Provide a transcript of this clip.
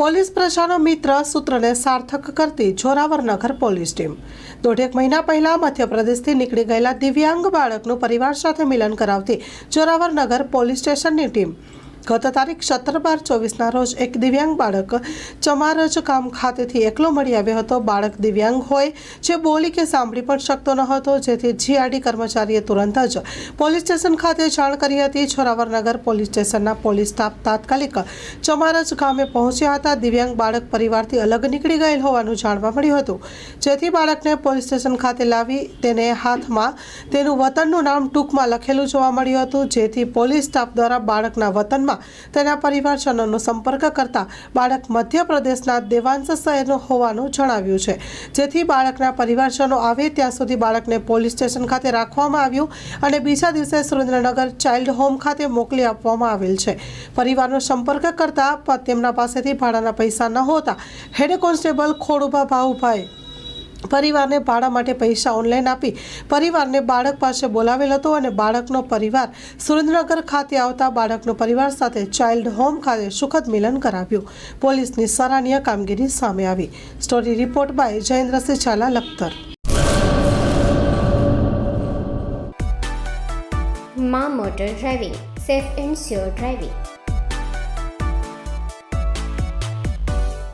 Police પ્રજાનો મિત્ર સૂત્રને સાર્થક કરતી જોરાવરનગર પોલીસ ટીમ. દોઢેક મહિના પહેલા મધ્યપ્રદેશથી નીકળી ગયેલા દિવ્યાંગ બાળકનું પરિવાર સાથે મિલન કરાવતી જોરાવરનગર પોલીસ સ્ટેશનની ટીમ ગત તારીખ સત્તર બાર ચોવીસના રોજ એક દિવ્યાંગ બાળક ચમારજ ગામ ખાતેથી એકલો મળી આવ્યો હતો. બાળક દિવ્યાંગ હોય જે બોલી કે સાંભળી પણ શકતો ન હતો. જેથી જીઆરડી કર્મચારીએ તુરંત જ પોલીસ સ્ટેશન ખાતે જાણ કરી હતી. છોરાવરનગર પોલીસ સ્ટેશનના પોલીસ સ્ટાફ તાત્કાલિક ચમારજ ગામે પહોંચ્યા હતા. દિવ્યાંગ બાળક પરિવારથી અલગ નીકળી ગયેલ હોવાનું જાણવા મળ્યું હતું. જેથી બાળકને પોલીસ સ્ટેશન ખાતે લાવી તેને હાથમાં તેનું વતનનું નામ ટૂંકમાં લખેલું જોવા મળ્યું હતું. જેથી પોલીસ સ્ટાફ દ્વારા બાળકના વતનમાં તેના પરિવારજનોનો સંપર્ક કરતા બાળક મધ્યપ્રદેશના દેવાંશ શહેરનો હોવાનું જણાવ્યું છે. જેથી બાળકના પરિવારજનો આવે ત્યાં સુધી બાળકને પોલીસ સ્ટેશન ખાતે રાખવામાં આવ્યું અને બીજા દિવસે સુરેન્દ્રનગર ચાઇલ્ડ હોમ ખાતે મોકલી આપવામાં આવેલ છે. પરિવારનો સંપર્ક કરતા તેમના પાસેથી ભાડાના પૈસા ન હોતા હેડ કોન્સ્ટેબલ ખોડુભા ભાઉભાઈ પરિવારને ભાડા માટે પૈસા ઓનલાઈન આપી પરિવારને બાળક પાસે બોલાવેલ હતો અને બાળકનો પરિવાર સુરેન્દ્રનગર ખાતે આવતા બાળકનો પરિવાર સાથે ચાઇલ્ડ હોમ ખાતે સુખદ મિલન કરાવ્યું. પોલીસની સરાહનીય કામગીરી સામે આવી. Story report by Jayendrasinh Zala, Lakhtar. મા motor driving. Safe and sure driving.